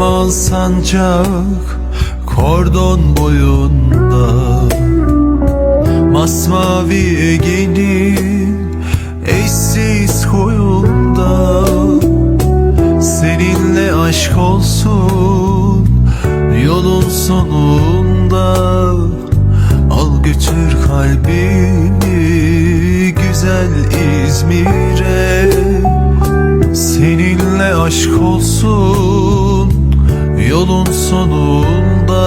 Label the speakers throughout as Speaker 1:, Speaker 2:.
Speaker 1: Al sancak Kordon boyunda. Masmavi Ege'nin Eşsiz koyunda Seninle aşk olsun Yolun sonunda. Al götür kalbimi Güzel İzmir'e. Seninle aşk olsun Yolun sonunda.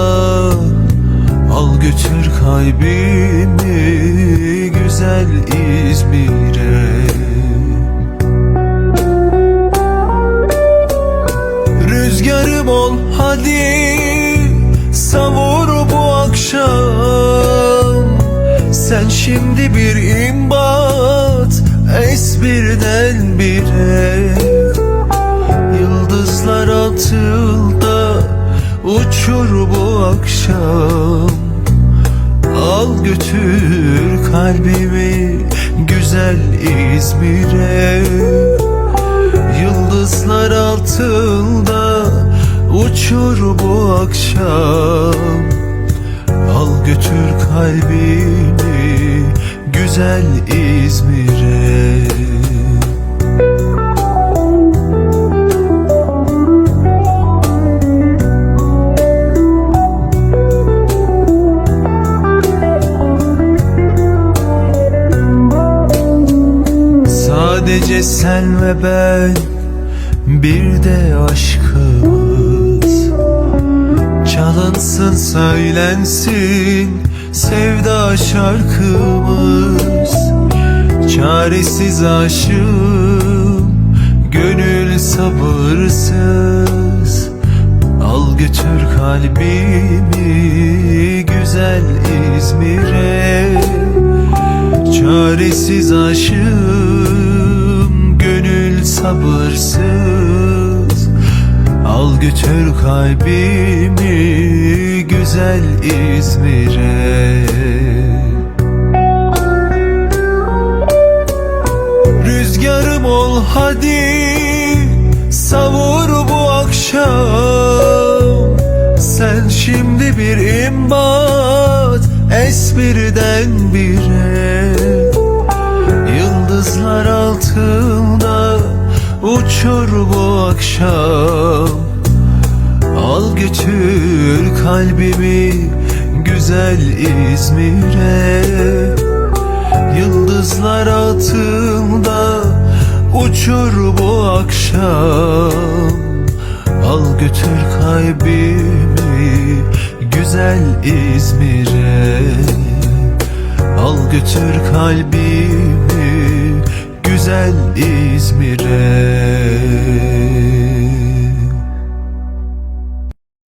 Speaker 1: Al götür kalbimi Güzel İzmir'e. Rüzgarım ol hadi Savur bu akşam. Sen şimdi bir imbat Es birden bire bu akşam Al götür kalbimi Güzel İzmir'e. Yıldızlar altında uçur bu akşam. Al götür kalbimi güzel İzmir'e Sadece sen ve ben bir de aşkımız. Çalansın söylensin sevda şarkımız. Çaresiz aşığım gönül sabırsız. Al götür kalbimi güzel İzmir'e. Çaresiz aşığım sabırsız. Al götür kalbimi Güzel İzmir'e. Rüzgarım ol hadi Savur bu akşam. Sen şimdi bir imbat Es birden bire götür kalbimi Güzel İzmir'e Yıldızlar altında uçur bu akşam. Al götür kalbimi güzel İzmir'e Al götür kalbimi güzel İzmir'e